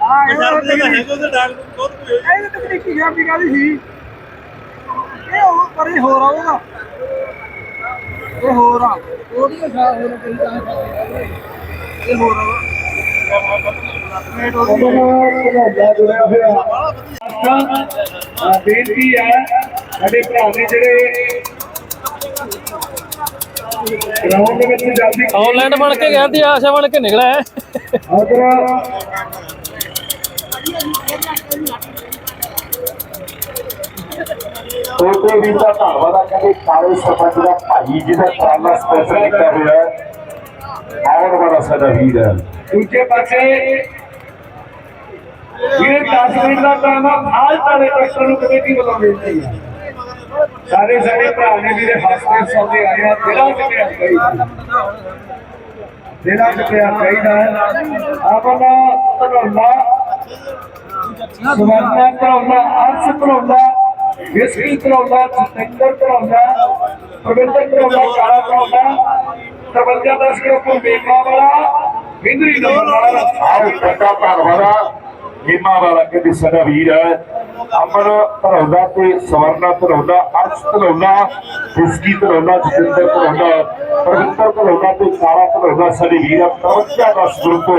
ਹਾਂ ਇਹ ਤਕਨੀਕੀ- ਹੈਗੇ ਉਹਦੇ ਡਾਕ ਬਹੁਤ ਕੋਈ ਇਹ ਤਾਂ ਤਕਨੀਕੀ ਖਰਾਬੀ ਕਾਦੀ ਸੀ? ਇਹ ਉਹ ਪਰ ਹੋਰ ਆ ਉਹਦਾ। ਇਹ ਹੋਰ ਆ। ਉਹਦੀ ਖਾ ਹੋਰ ਕੋਈ ਤਾਂ ਇਹ ਹੋਇਆ ਆ ਬੇਨਤੀ ਹੈ ਸਾਡੇ ਭਰਾ ਨੇ ਜਿਹੜੇ ਗਰਾਊਂਡ ਦੇ ਵਿੱਚ ਜਲਦੀ ਆਨਲਾਈਨ ਬਣ ਕੇ ਗਿਆ ਤੇ ਆਸ਼ਾ ਬਣ ਕੇ ਨਿਕਲਿਆ ਹੈ। ਕੋਈ ਵੀ ਦਾ ਧੰਨਵਾਦ ਆ ਕਹਿੰਦੇ ਕਾਲੇ ਸਰਪੰਚ ਦਾ ਭਾਈ ਜਿਹਦਾ ਪ੍ਰਾਣਾ ਸਪੈਸ਼ਲ ਕੀਤਾ ਹੋਇਆ ਹੈ। ਆਉਣ ਵਾਲਾ ਸਾਡਾ ਵੀਰ ਹੈ। ਦੂਜੇ ਪਾਸੇ ਵੀਰ 10 ਮਿੰਟ ਦਾ ਟਾਈਮ ਆ ਹਾਲ ਤਾਲੇ ਟਰੈਕਟਰ ਨੂੰ ਕਮੇਟੀ ਵੱਲੋਂ ਬੇਨਤੀ ਹੈ। ਸਾਰੇ ਸਾਡੇ ਭਰਾ ਨੇ ਵੀਰੇ ਹਸਪਤਾਲ ਸੌਦੇ ਆਏ ਦਿਲਾਂ ਚ ਪਿਆ ਚਾਹੀਦਾ ਦਿਲਾਂ ਚ ਪਿਆ ਚਾਹੀਦਾ ਆਪਣਾ ਧਰਮਾ ਸਵਰਨਾ ਧਰਮਾ ਅਰਸ਼ ਧਰਮਾ ਵਿਸਕੀ ਧਰਮਾ ਸਤਿੰਦਰ ਧਰਮਾ ਪ੍ਰਬੰਧਕ ਧਰਮਾ ਕਾਲਾ ਧਰਮਾ ਤਰਵੰਜਾ ਦਾ ਸਿਰਫ ਮੇਮਾ ਵਾਲਾ, ਬਿੰਦਰੀ ਨੰਬਰ ਵਾਲਾ। ਆਓ ਵੱਡਾ ਧੰਨਵਾਦ ਹੀਮਾ ਵਾਲਾ ਕਿ ਸਾਡਾ ਵੀਰ ਹੈ? ਅਮਰ ਧਰੌਦਾ ਤੇ ਸਵਰਨਾ ਧਰੌਦਾ ਅਰਸ਼ ਧਰੌਦਾ ਵਿਸਕੀ ਧਰੌਦਾ ਜਤਿੰਦਰ ਧਰੌਦਾ ਪ੍ਰਵਿੱਤਰ ਧਰੌਦਾ ਤੇ ਕਾਲਾ ਧਰੌਦਾ ਸਾਡੇ ਵੀਰ ਆ ਤਰਵੰਜਾ ਦਾ ਸਕਰਪ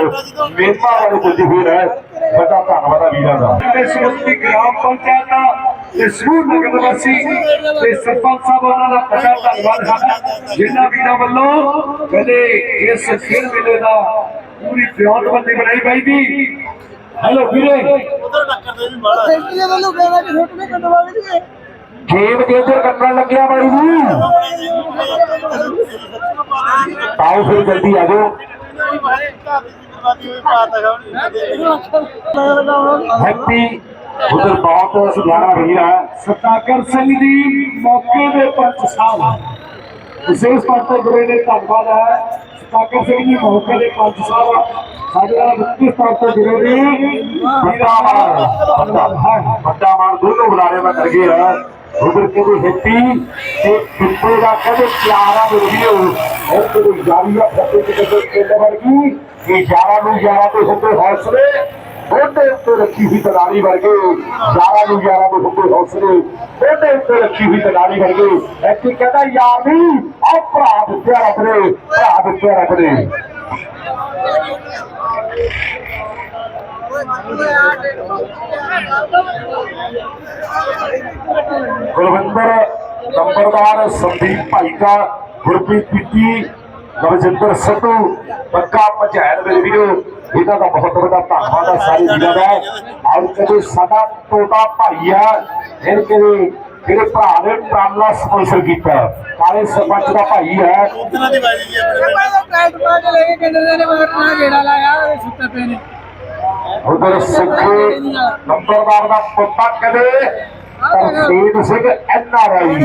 ਮੇਮਾ ਵਾਲੇ ਕੁਝ ਵੀਰ ਹੈ ਵੱਡਾ ਧੰਨਵਾਦ ਆ ਵੀਰਾਂ ਦਾ। ਤੇ ਸਮੁੱਚੀ ਗ੍ਰਾਮ ਪੰਚਾਇਤਾਂ ਤੇ ਸਮੂਹ ਨਗਰ ਵਾਸੀ ਤੇ ਸਰਪੰਚ ਸਾਹਿਬ, ਉਹਨਾਂ ਦਾ ਬੜਾ ਧੰਨਵਾਦ ਹੈ। ਜਿਨ੍ਹਾਂ ਵੀਰਾਂ ਵੱਲੋਂ ਕਹਿੰਦੇ ਇਸ ਖੇਡ ਮੇਲੇ ਦਾ ਪੂਰੀ ਵਿਉਂਤਬੰਦੀ ਬਣਾਈ ਬਾਈ ਦੀ ਹੈਲੋ ਵੀਰੇ। ਉਧਰ ਟੱਕਰ ਦੇ ਸੈਂਟਰੀ ਵੱਲੋਂ ਕਹਿੰਦਾ ਕਿ ਛੋਟੇ ਕੰਡਵਾ ਵੀ ਨਹੀਂ ਗੇਮ ਦੇ ਉੱਤੇ ਕੱਟਣ ਲੱਗਿਆ ਬਾਈ ਜੀ। ਆਓ ਫਿਰ ਜਲਦੀ ਆ ਜਾਓ। ਹੈਪੀ ਉਧਰ ਬਹੁਤ ਸੁਧਾਰਾ ਰਹੀ ਹੈ। ਸਤਾਕਰ ਸਿੰਘ ਦੀ ਮੌਕੇ ਦੇ ਪੰਚ ਸਾਹਿਬ ਵਿਸ਼ੇਸ਼ ਤੌਰ ਤੇ ਗੁਰੇ ਦੇ ਧੰਨਵਾਦ ਹੈ। ਸਤਾਕਰ ਸਿੰਘ ਜੀ ਮੌਕੇ ਦੇ ਪੰਚ ਸਾਹਿਬ ਸਾਡੇ ਨਾਲ ਵਿਸ਼ੇਸ਼ ਤੌਰ ਤੇ ਗੁਰੇ ਦੇ ਵੀਰਾ ਵੱਡਾ ਵੱਡਾ ਮਾਨ ਦੋਨੋਂ ਬੁਲਾਰੇ ਮੈਂ ਕਰ ਗਿਆ। ਉਧਰ ਕਹਿੰਦੇ ਹੈਪੀ ਤੇ ਪਿੱਪੇ ਦਾ ਕਹਿੰਦੇ ਪਿਆਰਾ ਵੀਡੀਓ ਉਹ ਕੋਈ ਜਾਰੀਆ ਫੱਟੇ ਤੇ ਕਹਿੰਦੇ ਵਰਗੀ, ਇਹ ਯਾਰਾਂ ਨੂੰ ਯਾਰਾਂ ਤੇ ਹੁੰਦੇ ਹੌਸਲੇ ਉਹਦੇ ਉੱਤੇ ਰੱਖੀ ਹੋਈ ਤਲਾੜੀ ਵਰਗੇ ਯਾਰਾਂ ਨੂੰ ਯਾਰਾਂ ਦੇ ਹੁੰਦੇ ਹੌਸਲੇ, ਉਹਦੇ ਉੱਤੇ ਰੱਖੀ ਹੋਈ ਤਲਾੜੀ ਵਰਗੇ। ਇੱਥੇ ਕਹਿੰਦਾ, ਯਾਰ ਨਹੀਂ ਆ ਭਰਾ ਦਿੱਤਿਆ ਰੱਬ ਨੇ, ਭਰਾ ਦਿੱਤਿਆ ਰੱਬ ਨੇ। ਗੁਰਵਿੰਦਰ ਨੰਬਰਦਾਰ ਸੰਦੀਪ ਭਾਈਕਾ, ਗੁਰਪ੍ਰੀਤ ਪਿੱਟੀ ਨਵਜਿੰਦਰ ਸਿੱਧੂ ਪੱਕਾ ਪੰਚਾਇਤ ਮੇਰੇ ਵੀਰੋ। ਇਹਨਾਂ ਦਾ ਬਹੁਤ ਵੱਡਾ ਧੰਨਵਾਦ ਹੈ ਸਾਰੇ ਵੀਰਾਂ ਦਾ। ਆਓ ਕਦੇ ਸਾਡਾ ਟੋਟਾ ਭਾਈ ਆ ਫਿਰ ਕਦੇ ਜਿਹੜੇ ਭਰਾ ਨੇ ਪ੍ਰਾਮਲਾ ਸਪਾਂਸਰ ਕੀਤਾ ਕਾਲੇ ਸਰਪੰਚ ਦਾ ਭਾਈ ਹੈ। ਉਧਰ ਦੀ ਆਪਣੇ ਪਹਿਲਾਂ ਟਰੈਕਟ ਪਾ ਕੇ ਲੈ ਕੇ ਕੰਡੇ ਨੇ ਮਗਰ ਨਾ ਗੇੜਾ ਲਾਇਆ ਸੁੱਤੇ ਪਏ ਨੇ। ਉਧਰ ਸਿੱਖ ਨੰਬਰਦਾਰ ਦਾ ਪੁੱਤਾ ਕਦੇ ਤਰਸੀਦ ਸਿੰਘ ਐਨ ਆਰ ਆਈ।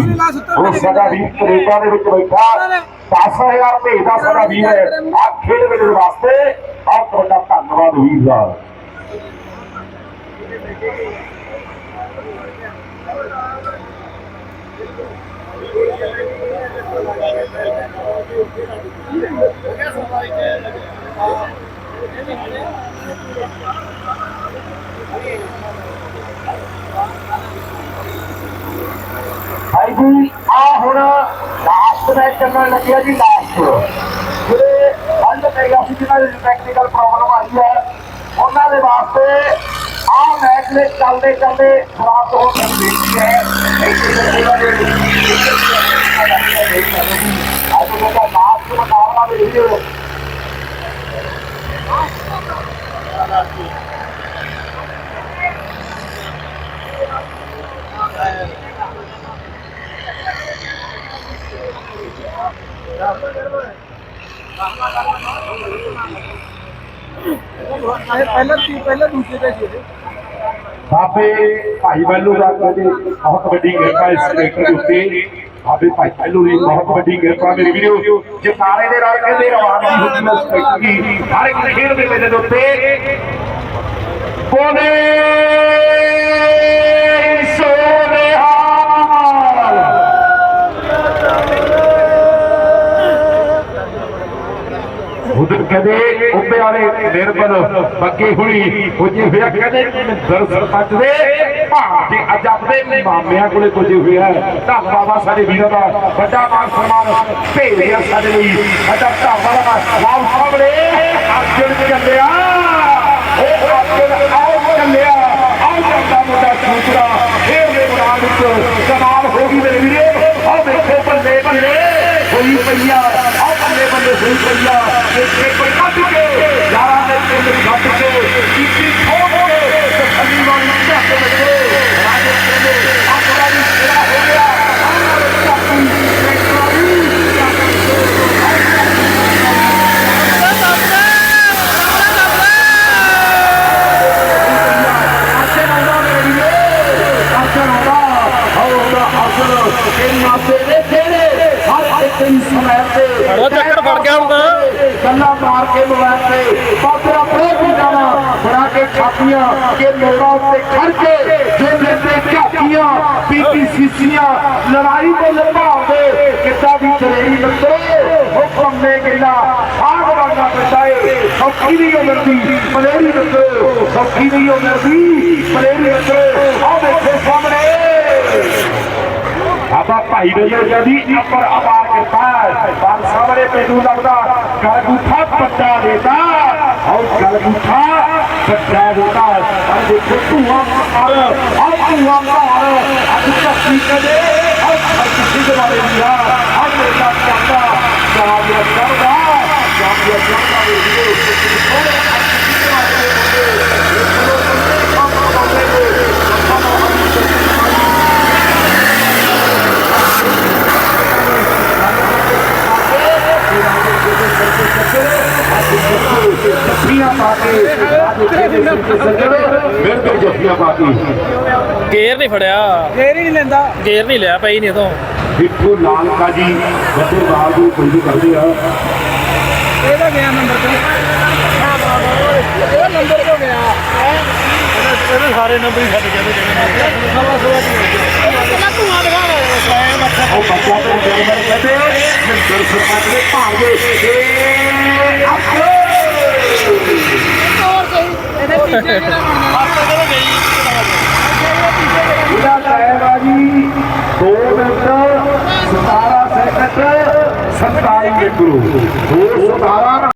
ਉਹ ਸਾਡਾ ਵੀ ਕੈਨੇਡਾ ਦੇ ਵਿੱਚ ਬੈਠਾ। 10000 ਭੇਜਦਾ ਸਾਡਾ ਵੀਰ ਹੈ। ਆ ਖੇਡ ਮੇਰੇ ਵਾਸਤੇ ਬਹੁਤ ਵੱਡਾ ਧੰਨਵਾਦ ਵੀਰ ਦਾ ਭਾਈ ਜੀ ਆ ਹੁਣ ਲਾਸਟ ਮੈਚ ਚੱਲਣ ਲੱਗਿਆ ਜੀ ਲਾਸਟ ਹੱਲ ਮੇਗਾ ਸੀ ਜਿਹਨਾਂ ਦੀ ਟੈਕਨੀਕਲ ਪ੍ਰੋਬਲਮ ਆਈ ਹੈ ਉਹਨਾਂ ਦੇ ਵਾਸਤੇ ਆ ਮੈਚ ਦੇ ਚੱਲਦੇ ਚੱਲਦੇ ਸਮਾਪਤ ਹੋ ਕੇ ਬੇਨਤੀ ਹੈ ਅੱਜ ਮੇਰਾ ਲਾਸਟ ਮੁਕਾਬਲਾ ਵੀ ਵੀਡੀਓ ਇਹ ਪਹਿਲਾਂ ਤੀ ਪਹਿਲਾਂ ਦੂਜੇ ਤੇ ਸੀ ਬਾਬੇ ਭਾਈ ਬੱਲੂ ਦਾ ਕਹਿੰਦੇ ਬਹੁਤ ਵੱਡੀ ਕਿਰਪਾ ਇਸ ਟਰੈਕਟਰ ਦੇ ਉੱਤੇ ਬਾਬੇ ਭਾਈ ਬੱਲੂ ਦੀ ਬਹੁਤ ਵੱਡੀ ਕਿਰਪਾ ਮੇਰੀ ਵੀਡੀਓ ਜਕਾਰੇ ਦੇ ਨਾਲ ਕਹਿੰਦੇ ਰਵਾਨਗੀ ਹੁੰਦੀ ਹੈ ਇਸ ਟਰੈਕਟਰ ਦੀ ਹਰ ਇੱਕ ਖੇਡ ਦੇ ਮੇਲੇ ਦੇ ਉੱਤੇ। ਬੋਲੇ! ਵਾਲੇ ਨਿਰਮਲ ਹੁਣੀ ਪੁੱਜੇ ਹੋਇਆ ਕਦੇ ਦਰ ਸਰਪੰਚ ਦੇ ਭਾਂਜੇ ਅੱਜ ਆਪਣੇ ਮਾਮਿਆਂ ਕੋਲੇ ਪੁੱਜੇ ਹੋਇਆ ਧੰਨ ਬਾਬਾ ਸਾਡੇ ਵੀਰਾਂ ਦਾ ਵੱਡਾ ਮਾਨ ਸਨਮਾਨ ਭੇਜਿਆ ਸਾਡੇ ਲਈ। ਸਾਡਾ ਧੰਨ ਵਾਲਾ ਵਾਲ ਸਾਹਮਣੇ ਅਰਜਨ ਚੱਲਿਆ। ਉਹ ਅਰਜਨ ਆਉ ਚੱਲਿਆ। ਆਉ ਜਾਂਦਾ ਮੁੰਡਾ ਛੂਤਰਾ ਫੇਰ ਦੇ ਮੈਦਾਨ ਵਿੱਚ ਕਮਾਲ ਹੋ ਗਈ ਮੇਰੇ ਵੀਰੇ। ਆਹ ਦੇਖੋ ਬੱਲੇ ਬੱਲੇ। ਹੋਈ ਪਈਆ ਆਹ ਬੱਲੇ ਬੱਲੇ ਹੋਈ ਪਈਆ ਇੱਕ ਇੱਕ ਕੱਢ ਕੇ ਯਾਰਾਂ ਨੇ ਪਿੰਡ ਕੱਢ ਕੇ ਕੀਤੀ ਖੋਲ ਕੇ ਤੇ ਥੱਲੀ ਵਾਲੀ ਝੱਕ ਲੱਗੇ ਰਾਜੇ ਕਹਿੰਦੇ ਆਪਣਾ ਵੀ ਸਿਰਾ ਹੋ ਗਿਆ ਆਹ ਚਾਕੂ ਟਰੈਕਟਰ ਅਰਜਨ ਆਉਂਦਾ ਮੇਰੇ ਵੀਰੇ ਅਰਜਨ ਆਉਂਦਾ ਆਉਂਦਾ ਅਰਜਨ ਤੇਰੀ ਮਾਤੇ ਦੇ ਤੇਰੇ ਹਰ ਇੱਕ ਦੀ ਸਮੈਰ ਤੇ ਉਹ ਚੱਕਰ ਫੜ ਗਿਆ ਹੁਣ ਤਾਂ। ਗੱਲਾਂ ਮਾਰ ਕੇ ਮੋਬਾਈਲ ਤੇ ਬਾਬੇ ਆਪਣੇ ਵੀ ਜਾਣਾ ਬਣਾ ਕੇ ਲੋਕਾਂ ਉੱਤੇ ਖੜ ਕੇ ਜੋ ਲੈਂਦੇ ਝਾਕੀਆਂ ਪੀਪੀ ਸੀਸੀਆਂ, ਲੜਾਈ ਦੇ ਲੰਭਾਉਂਦੇ ਕਿੱਦਾਂ ਵੀ ਚਲੇਰੀ ਲੱਤੋ ਉਹ ਕੰਮੇ ਗਿਲਾ ਆਗ ਵਾਂਗਾ ਬਚਾਏ ਸੌਖੀ ਨਹੀਂ ਉਮਰ ਦੀ ਮਲੇਰੀ ਲੱਤੋ ਸੌਖੀ ਨਹੀਂ ਉਮਰ ਦੀ ਮਲੇਰੀ ਲੱਤੋ ਆਹ ਦੇਖੋ ਸਾਹਮਣੇ। ਬਾਬਾ ਭਾਈ ਰਜਾ ਦੀ ਅਪਰ ਅਪਾਰ ਕਿਰਪਾ ਬਾਲ ਸਾਹਮਣੇ ਮੈਨੂੰ ਲੱਗਦਾ ਗਲਗੂਠਾ ਪੱਟਾ ਦੇਤਾ ਔਰ ਗਲਗੂਠਾ ਪਰ ਦੇਖੋ ਧੂਆ ਮਾਰ ਆ ਧੂਆ ਮਾਰ ਅੱਜ ਤੱਕੀ ਕਦੇ ਔਰ ਕਿਸੇ ਦੇ ਬਾਰੇ ਨਹੀਂ ਆ ਆ ਮੇਰਾ ਚਾਹਤਾ ਕਾਮਯਾਬ ਕਰਦਾ ਕਾਮਯਾਬ ਕਰਦਾ ਵੀਡੀਓ ਉਹਨੇ ਅੱਜ ਕਿਸੇ ਦੇ ਬਾਰੇ ਨਹੀਂ ਇਹ ਚਲੋ ਬੰਦੇ ਕੰਮ ਕਰਦੇ ਨੇ ਜੱਫੀਆਂ ਪਾ ਕੇ ਮੇਰੇ ਤੇ ਜੱਫੀਆਂ ਪਾ ਕੇ? ਗੇਅਰ ਨਹੀਂ ਫੜਿਆ। ਫੇਰ ਹੀ ਨਹੀਂ ਲੈਂਦਾ। ਗੇਅਰ ਨਹੀਂ ਲਿਆ ਪਈ ਨਹੀਂ ਤੋਂ ਬਿੱਟੂ ਲਾਲਕਾ ਜੀ ਵੱਡੇ ਬਾਲ ਨੂੰ ਕੋਈ ਕਰਦੇ ਆ। ਇਹਦਾ ਗਿਆ ਨੰਬਰ ਤੇ। ਇਹ ਨੰਬਰ ਤੋਂ ਗਿਆ? ਇਹਦੇ ਸਾਰੇ ਨੰਬਰ ਹੀ ਛੱਡ ਜਾਂਦੇ ਜਿਹੜੇ ਉਹ ਬੱਚਾ ਤੇ ਜਨਮਰ ਕਹਿੰਦੇ ਮਿੰਦਰ ਸਰਪੰਚ ਦੇ ਭਾਂਗੇ ਏ ਆਪੋ ਇਹਦਾ ਜੀ 2 ਮਿੰਟ 17 ਸੈਕਿੰਡ 27 ਮਿੰਟ 217